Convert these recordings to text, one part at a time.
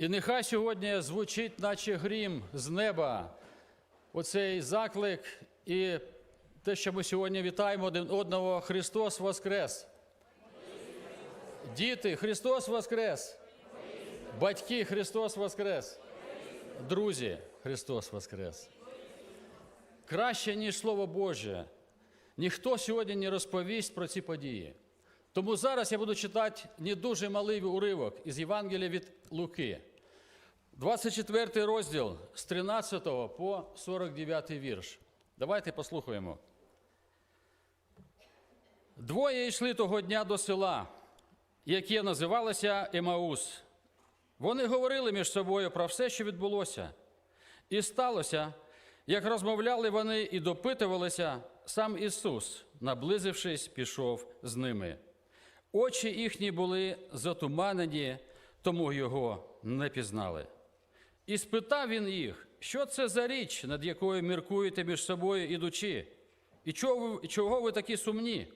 І нехай сьогодні звучить, наче грім з неба, оцей заклик і те, що ми сьогодні вітаємо один одного, Христос Воскрес! Діти, Христос Воскрес! Батьки, Христос Воскрес! Друзі, Христос Воскрес! Краще, ніж Слово Боже, ніхто сьогодні не розповість про ці події. Тому зараз я буду читати не дуже малий уривок із Євангелія від Луки. 24 розділ з 13 по 49 вірш. Давайте послухаємо. Двоє йшли того дня до села, яке називалося Емаус. Вони говорили між собою про все, що відбулося. І сталося, як розмовляли вони і допитувалися, сам Ісус, наблизившись, пішов з ними. Очі їхні були затуманені, тому його не пізнали. І спитав він їх, що це за річ, над якою міркуєте між собою ідучи, і чого чого ви такі сумні?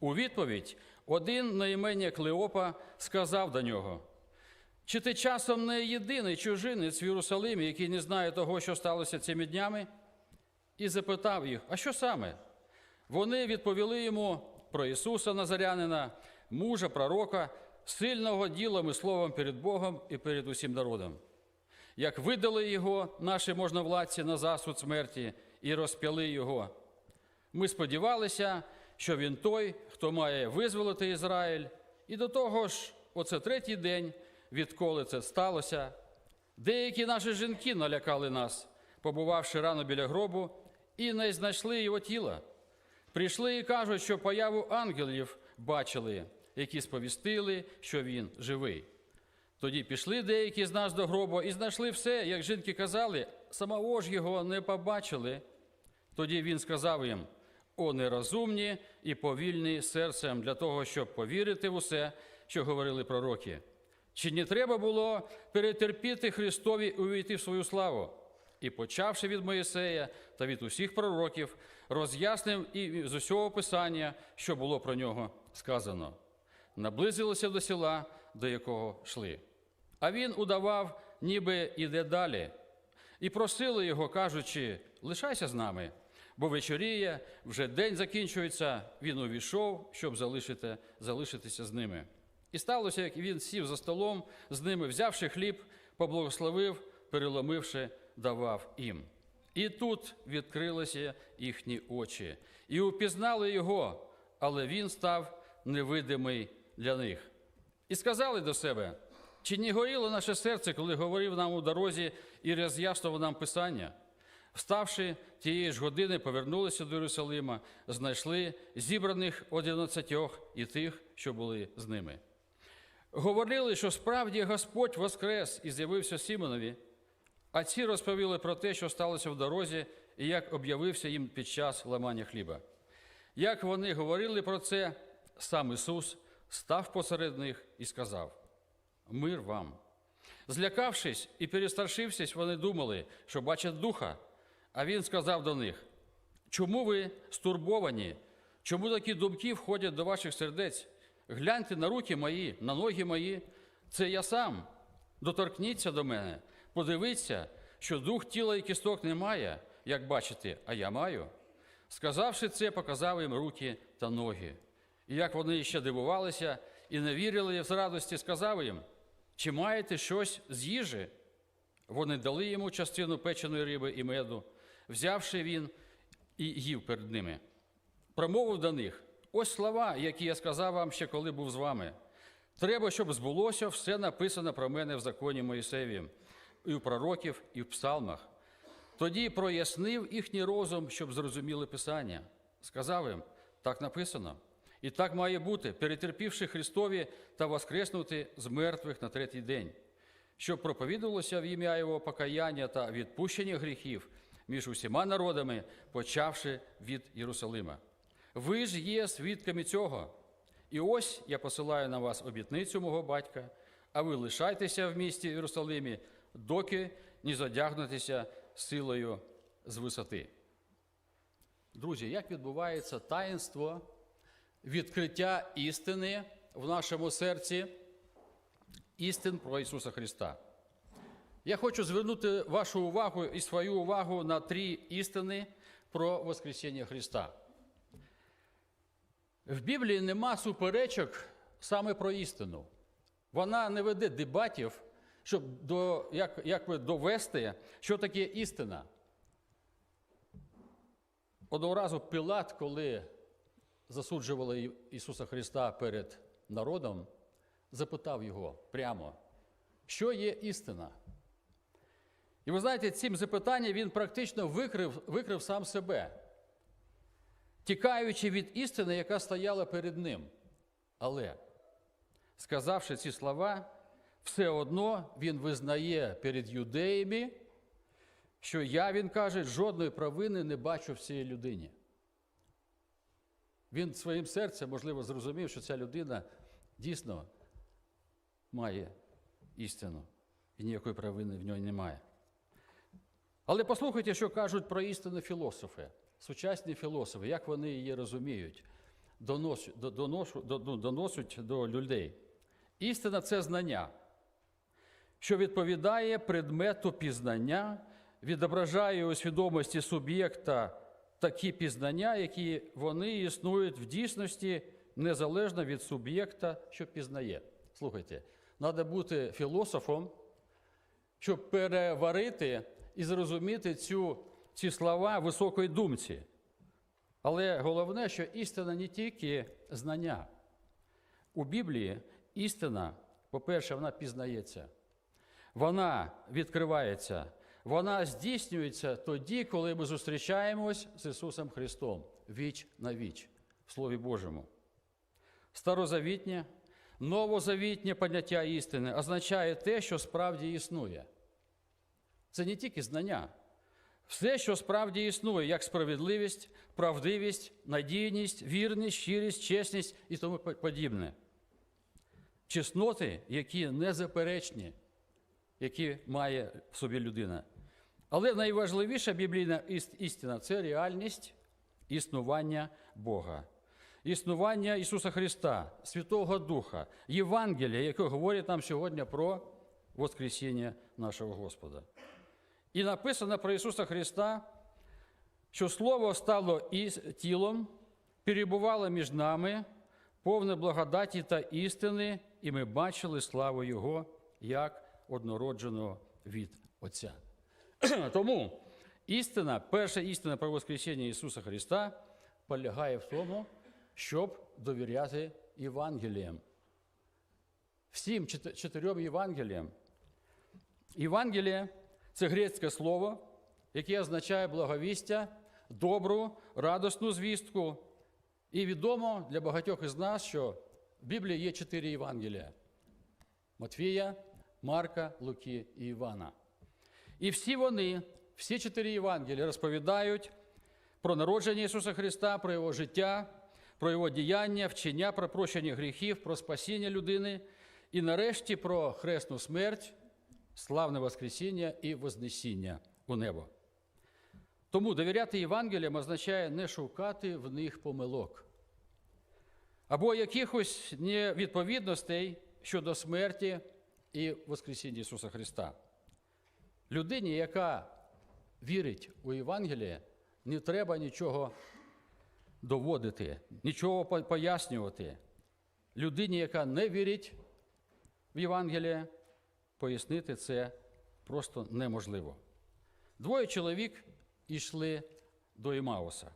У відповідь один на імення Клеопа сказав до нього: Чи ти часом не єдиний чужинець в Єрусалимі, який не знає того, що сталося цими днями? І запитав їх, а що саме? Вони відповіли йому про Ісуса Назарянина, мужа пророка, сильного ділом і словом перед Богом і перед усім народом. Як видали його наші можновладці на засуд смерті і розп'яли його. Ми сподівалися, що він той, хто має визволити Ізраїль, і до того ж, оце третій день, відколи це сталося. Деякі наші жінки налякали нас, побувавши рано біля гробу, і не знайшли його тіла. Прийшли і кажуть, що появу ангелів бачили, які сповістили, що він живий. Тоді пішли деякі з нас до гробу і знайшли все, як жінки казали, самого ж його не побачили. Тоді він сказав їм: О, нерозумні і повільні серцем для того, щоб повірити в усе, що говорили пророки. Чи не треба було перетерпіти Христові увійти в свою славу? І, почавши від Моїсея та від усіх пророків, роз'яснив і з усього Писання, що було про нього сказано. Наблизилися до села, до якого йшли. А він удавав, ніби іде далі, і просили його, кажучи: лишайся з нами, бо вечоріє, вже день закінчується, він увійшов, щоб залишити, залишитися з ними. І сталося, як він сів за столом з ними, взявши хліб, поблагословив, переломивши, давав їм. І тут відкрилися їхні очі, і упізнали його, але він став невидимий для них. І сказали до себе: чи не горіло наше серце, коли говорив нам у дорозі і роз'яснював нам Писання? Вставши тієї ж години, повернулися до Єрусалима, знайшли зібраних одинадцятьох і тих, що були з ними. Говорили, що справді Господь воскрес і з'явився Сімонові, а ці розповіли про те, що сталося в дорозі, і як об'явився їм під час ламання хліба. Як вони говорили про це, сам Ісус став посеред них і сказав: Мир вам. Злякавшись і перестрашившись, вони думали, що бачать духа. А він сказав до них: Чому ви стурбовані? Чому такі думки входять до ваших сердець? Гляньте на руки мої, на ноги мої. Це я сам. Доторкніться до мене, подивіться, що дух тіла і кісток немає, як бачите, а я маю. Сказавши це, показав їм руки та ноги. І як вони ще дивувалися і не вірили з радості, сказав їм, чи маєте щось з їжі? Вони дали йому частину печеної риби і меду, взявши він і їв перед ними. Промовив до них: ось слова, які я сказав вам ще коли був з вами. Треба, щоб збулося все написано про мене в законі Моїсеєвім, і у пророків, і в псалмах. Тоді прояснив їхній розум, щоб зрозуміли Писання. Сказав їм, так написано. І так має бути, перетерпівши Христові та воскреснути з мертвих на третій день, щоб проповідувалося в ім'я Його покаяння та відпущення гріхів між усіма народами, почавши від Єрусалима. Ви ж є свідками цього. І ось я посилаю на вас обітницю мого батька, а ви лишайтеся в місті Єрусалимі, доки не задягнетеся силою з висоти. Друзі, як відбувається таїнство відкриття істини в нашому серці, істин про Ісуса Христа? Я хочу звернути вашу увагу і свою увагу на три істини про Воскресіння Христа. В Біблії нема суперечок саме про істину. Вона не веде дебатів, щоб до, як, як би довести, що таке істина. Одного разу Пилат, коли засуджували Ісуса Христа перед народом, запитав його прямо, що є істина? І ви знаєте, цим запитанням він практично викрив, викрив сам себе, тікаючи від істини, яка стояла перед ним. Але, сказавши ці слова, все одно він визнає перед юдеями, що я, він каже, жодної провини не бачу в цій людині. Він своїм серцем, можливо, зрозумів, що ця людина дійсно має істину, і ніякої провини в ній немає. Але послухайте, що кажуть про істину філософи, сучасні філософи, як вони її розуміють, доносять, ну, доносять до людей. Істина це знання, що відповідає предмету пізнання, відображає у свідомості суб'єкта такі пізнання, які вони існують в дійсності незалежно від суб'єкта, що пізнає. Слухайте, треба бути філософом, щоб переварити і зрозуміти цю, ці слова високої думці. Але головне, що істина не тільки знання. У Біблії істина, по-перше, вона пізнається, вона відкривається, вона здійснюється тоді, коли ми зустрічаємось з Ісусом Христом віч на віч в Слові Божому. Старозавітнє, новозавітнє поняття істини означає те, що справді існує. Це не тільки знання. Все, що справді існує, як справедливість, правдивість, надійність, вірність, щирість, чесність і тому подібне. Чесноти, які незаперечні, які має в собі людина. Але найважливіша біблійна істина це реальність існування Бога, існування Ісуса Христа, Святого Духа, Євангелія, яке говорить нам сьогодні про Воскресіння нашого Господа. І написано про Ісуса Христа, що Слово стало тілом, перебувало між нами, повне благодаті та істини, і ми бачили славу Його як однородженого від Отця. Тому істина, перша істина про Воскресіння Ісуса Христа полягає в тому, щоб довіряти Євангеліям. Всім чотирьом Євангеліям. Євангеліє це грецьке слово, яке означає благовістя, добру, радісну звістку. І відомо для багатьох із нас, що в Біблії є чотири Євангелія: Матвія, Марка, Луки і Івана. І всі вони, всі чотири Євангелія розповідають про народження Ісуса Христа, про Його життя, про Його діяння, вчення, про прощення гріхів, про спасіння людини і нарешті про хресну смерть, славне Воскресіння і Вознесіння у небо. Тому довіряти Євангеліям означає не шукати в них помилок або якихось невідповідностей щодо смерті і Воскресіння Ісуса Христа. Людині, яка вірить у Євангеліє, не треба нічого доводити, нічого пояснювати. Людині, яка не вірить в Євангеліє, пояснити це просто неможливо. Двоє чоловік йшли до Імауса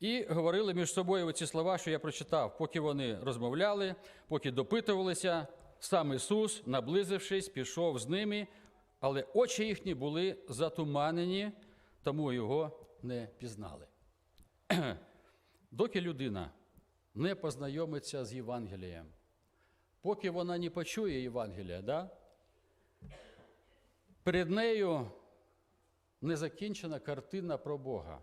і говорили між собою ці слова, що я прочитав, поки вони розмовляли, поки допитувалися, сам Ісус, наблизившись, пішов з ними, але очі їхні були затуманені, тому його не пізнали. Доки людина не познайомиться з Євангелієм, поки вона не почує Євангелія, да? перед нею незакінчена картина про Бога.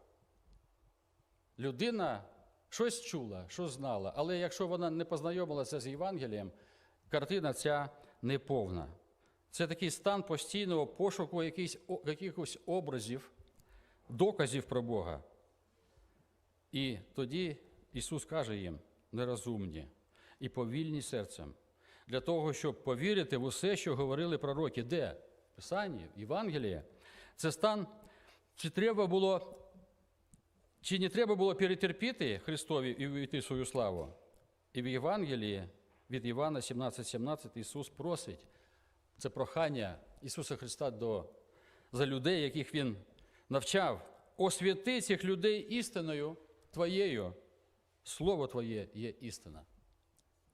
Людина щось чула, щось знала, але якщо вона не познайомилася з Євангелієм, картина ця неповна. Це такий стан постійного пошуку якихось, образів, доказів про Бога. І тоді Ісус каже їм нерозумні і повільні серцем, для того, щоб повірити в усе, що говорили пророки. Де? Писанні, Євангеліє, це стан, чи треба було, чи не треба було перетерпіти Христові і увійти в свою славу. І в Євангелії від Івана 17,17 17, Ісус просить це прохання Ісуса Христа до, за людей, яких Він навчав. Освяти цих людей істиною Твоєю. Слово Твоє є істина.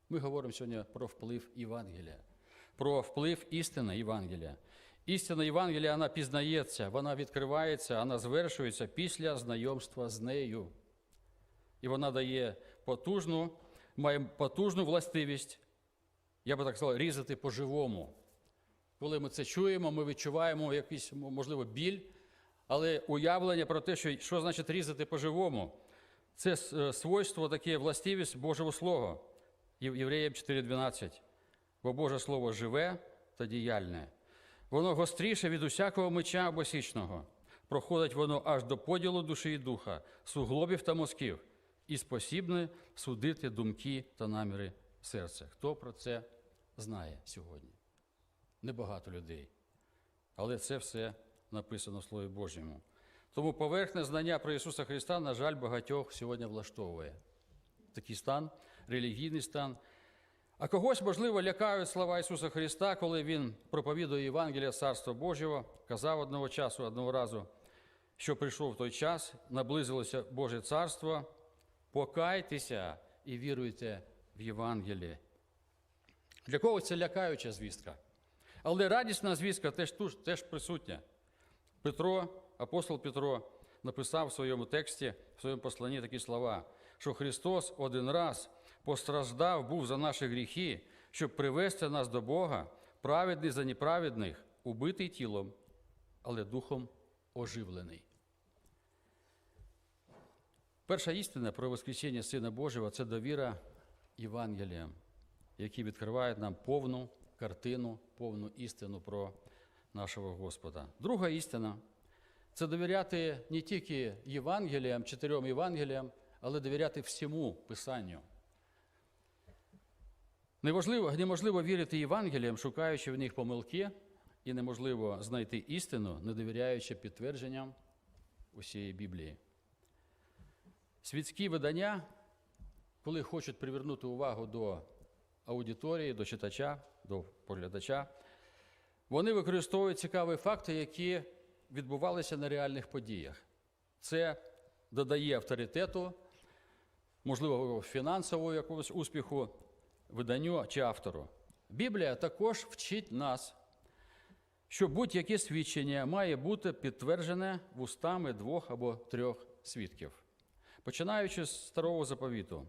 Ми говоримо сьогодні про вплив Євангелія, про вплив істини Євангелія. Істина Євангелія вона пізнається, вона відкривається, вона звершується після знайомства з нею. І вона дає потужну, має потужну властивість, я би так сказав, різати по-живому. Коли ми це чуємо, ми відчуваємо якийсь, можливо, біль, але уявлення про те, що, що значить різати по-живому, це е, свойство, таке властивість Божого Слова. Євреям 4.12. Бо Боже Слово живе та діяльне. Воно гостріше від усякого меча обосічного. Проходить воно аж до поділу душі і духа, суглобів та мозків, і спосібне судити думки та наміри серця. Хто про це знає сьогодні? Небагато людей. Але це все написано в Слові Божому. Тому поверхне знання про Ісуса Христа, на жаль, багатьох сьогодні влаштовує. Такий стан, релігійний стан. А когось, можливо, лякають слова Ісуса Христа, коли Він проповідує Євангелія Царства Божого, казав одного часу, одного разу, що прийшов той час, наблизилося Боже Царство, покайтеся і віруйте в Євангеліє. Для когось це лякаюча звістка. Але радісна звістка теж, теж присутня. Петро, апостол Петро, написав в своєму тексті, в своєму посланні такі слова, що Христос один раз постраждав був за наші гріхи, щоб привести нас до Бога, праведний за неправедних, убитий тілом, але духом оживлений. Перша істина про Воскресіння Сина Божого це довіра Євангеліям, які відкривають нам повну картину, повну істину про нашого Господа. Друга істина це довіряти не тільки Євангеліям, чотирьом Євангеліям, але довіряти всьому Писанню. Неможливо, неможливо вірити Євангеліям, шукаючи в них помилки, і неможливо знайти істину, не довіряючи підтвердженням усієї Біблії. Світські видання, коли хочуть привернути увагу до аудиторії, до читача, до поглядача, вони використовують цікаві факти, які відбувалися на реальних подіях. Це додає авторитету, можливо, фінансового якогось успіху виданню чи автору. Біблія також вчить нас, що будь-яке свідчення має бути підтверджене вустами двох або трьох свідків, починаючи з старого заповіту.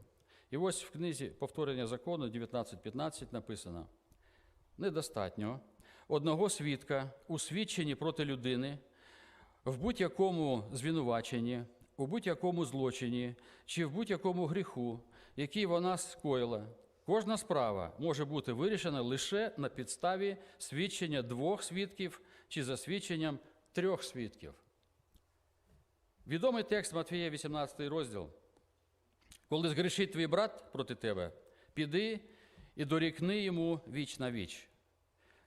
І ось в книзі повторення закону 19.15 написано: недостатньо одного свідка у свідченні проти людини в будь-якому звинуваченні, у будь-якому злочині чи в будь-якому гріху, який вона скоїла. Кожна справа може бути вирішена лише на підставі свідчення двох свідків чи за свідченням трьох свідків. Відомий текст Матвія, 18 розділ. Коли згрішить твій брат проти тебе, піди і дорікни йому віч на віч.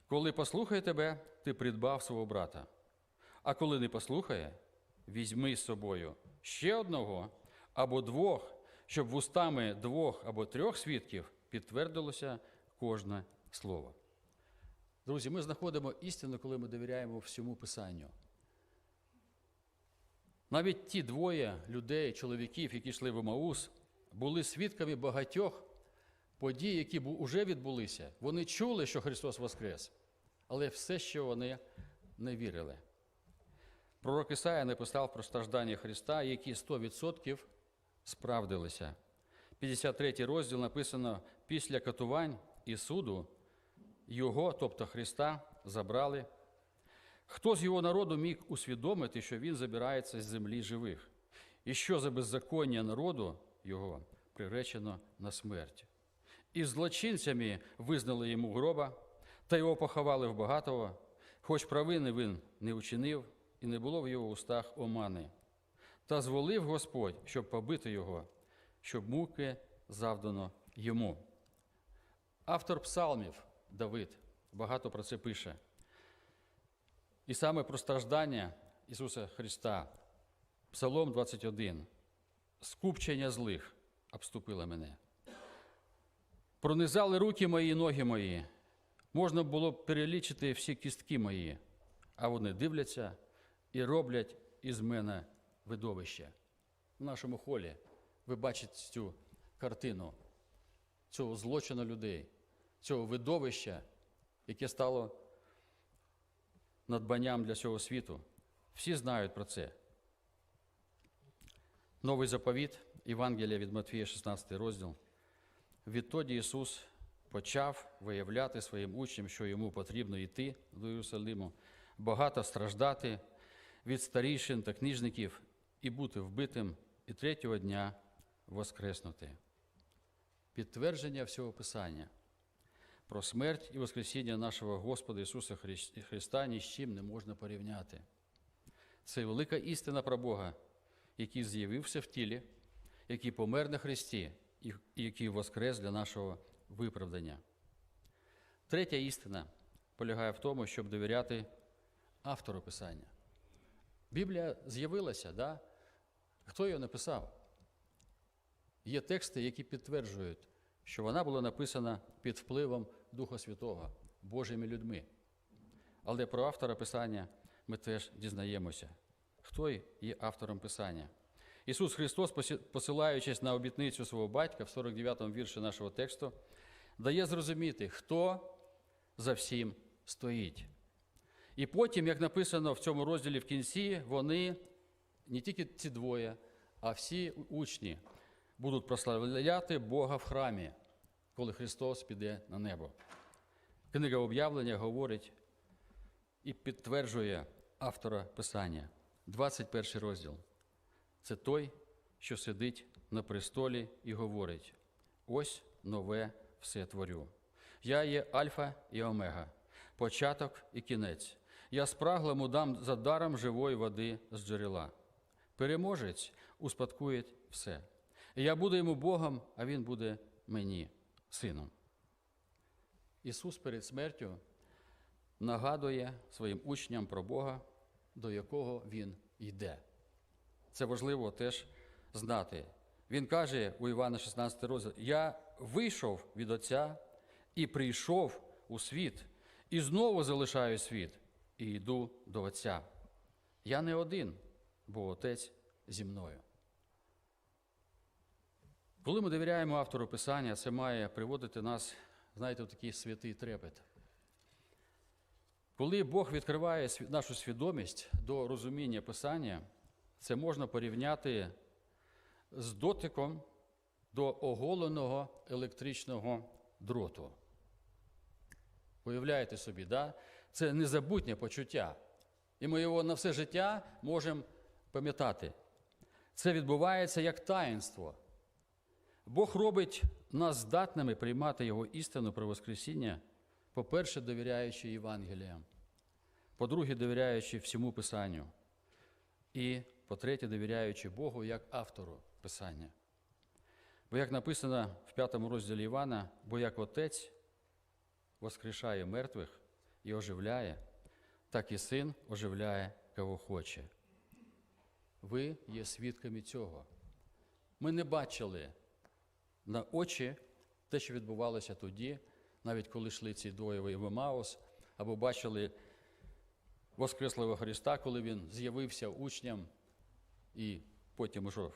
Коли послухає тебе, ти придбав свого брата. А коли не послухає, візьми з собою ще одного або двох, щоб вустами двох або трьох свідків підтвердилося кожне слово. Друзі, ми знаходимо істину, коли ми довіряємо всьому Писанню. Навіть ті двоє людей, чоловіків, які йшли в Емаус, були свідками багатьох подій, які вже відбулися. Вони чули, що Христос Воскрес, але все, що вони не вірили. Пророк Ісая написав про страждання Христа, які 100% справдилися. 53 розділ написано: після катувань і суду його, тобто Христа, забрали. Хто з його народу міг усвідомити, що він забирається з землі живих, і що за беззаконня народу його приречено на смерть? І злочинцями визнали йому гроба, та його поховали в багатого, хоч провини він не учинив, і не було в його устах омани. Та зволив Господь, щоб побити його, щоб муки завдано йому. Автор псалмів Давид багато про це пише. І саме про страждання Ісуса Христа, Псалом 21, скупчення злих обступило мене. Пронизали руки мої, ноги мої. Можна було б перелічити всі кістки мої, а вони дивляться і роблять із мене видовище. В нашому холі ви бачите цю картину цього злочину людей, цього видовища, яке стало надбанням для цього світу. Всі знають про це. Новий заповіт, Євангелія від Матвія, 16 розділ. Відтоді Ісус почав виявляти своїм учням, що йому потрібно йти до Єрусалиму, багато страждати від старішин та книжників і бути вбитим, і третього дня воскреснути. Підтвердження всього Писання про смерть і Воскресіння нашого Господа Ісуса Христа ні з чим не можна порівняти. Це велика істина про Бога, який з'явився в тілі, який помер на Христі і який воскрес для нашого виправдання. Третя істина полягає в тому, щоб довіряти автору Писання. Біблія з'явилася, да? хто її написав? Є тексти, які підтверджують, що вона була написана під впливом Духа Святого, Божими людьми. Але про автора Писання ми теж дізнаємося. Хто є автором Писання? Ісус Христос, посилаючись на обітницю свого батька в 49-му вірші нашого тексту, дає зрозуміти, хто за всім стоїть. І потім, як написано в цьому розділі в кінці, вони, не тільки ці двоє, а всі учні будуть прославляти Бога в храмі, коли Христос піде на небо. Книга об'явлення говорить і підтверджує автора Писання. 21 розділ. Це той, що сидить на престолі і говорить: ось нове все творю. Я є Альфа і Омега, початок і кінець. Я спраглому дам за даром живої води з джерела. Переможець успадкує все. Я буду йому Богом, а він буде мені, сином. Ісус перед смертю нагадує своїм учням про Бога, до якого Він йде. Це важливо теж знати. Він каже у Івана 16 розділ: Я вийшов від Отця і прийшов у світ, і знову залишаю світ, і йду до Отця. Я не один, бо Отець зі мною. Коли ми довіряємо автору Писання, це має приводити нас, знаєте, в такий святий трепет. Коли Бог відкриває нашу свідомість до розуміння Писання, це можна порівняти з дотиком до оголеного електричного дроту. Уявляєте собі, да? це незабутнє почуття. І ми його на все життя можемо пам'ятати. Це відбувається як таїнство. Бог робить нас здатними приймати Його істину про Воскресіння, по-перше, довіряючи Євангеліям, по-друге, довіряючи всьому Писанню, і, по-третє, довіряючи Богу як автору Писання. Бо як написано в п'ятому розділі Івана, бо як Отець воскрешає мертвих і оживляє, так і син оживляє, кого хоче. Ви є свідками цього. Ми не бачили на очі те, що відбувалося тоді, навіть коли йшли ці двоє в Емаус, або бачили Воскреслого Христа, коли Він з'явився учням і потім уже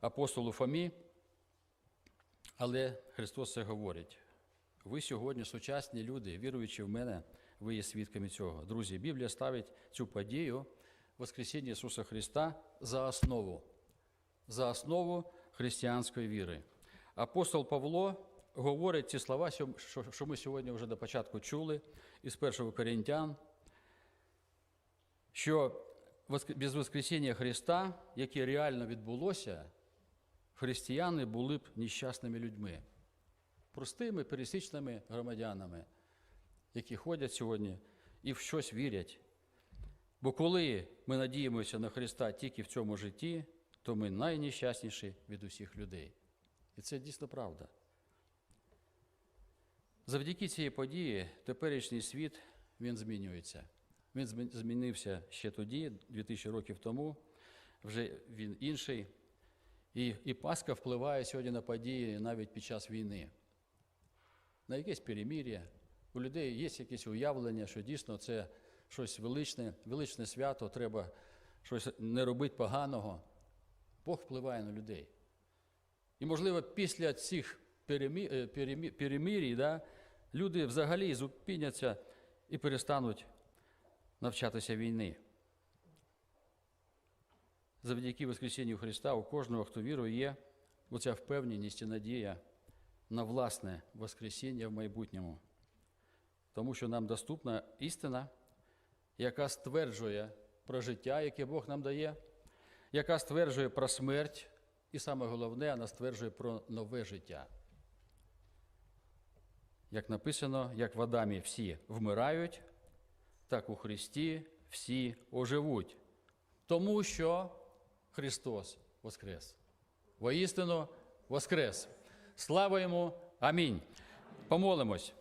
апостолу Фомі. Але Христос це говорить. Ви сьогодні сучасні люди, віруючи в мене, ви є свідками цього. Друзі, Біблія ставить цю подію Воскресіння Ісуса Христа за основу, за основу християнської віри. Апостол Павло говорить ці слова, що- ми сьогодні вже до початку чули із 1 Коринтян, що без Воскресіння Христа, яке реально відбулося, християни були б нещасними людьми, простими пересічними громадянами, які ходять сьогодні і в щось вірять. Бо коли ми надіємося на Христа тільки в цьому житті, то ми найнещасніші від усіх людей. І це дійсно правда. Завдяки цієї події теперішній світ він змінюється. Він змінився ще тоді, 2000 років тому, вже він інший. І, і Пасха впливає сьогодні на події навіть під час війни. На якесь перемір'я. У людей є якесь уявлення, що дійсно це щось величне, величне свято, треба щось не робити поганого. Бог впливає на людей. І, можливо, після цих перемі- е, да, люди взагалі зупиняться і перестануть навчатися війни. Завдяки Воскресінню Христа у кожного, хто вірує, є оця впевненість і надія на власне Воскресіння в майбутньому. Тому що нам доступна істина, яка стверджує про життя, яке Бог нам дає, яка стверджує про смерть, і саме головне, вона стверджує про нове життя. Як написано, як в Адамі всі вмирають, так у Христі всі оживуть. Тому що Христос Воскрес. Воістину Воскрес. Слава йому! Амінь. Помолимось.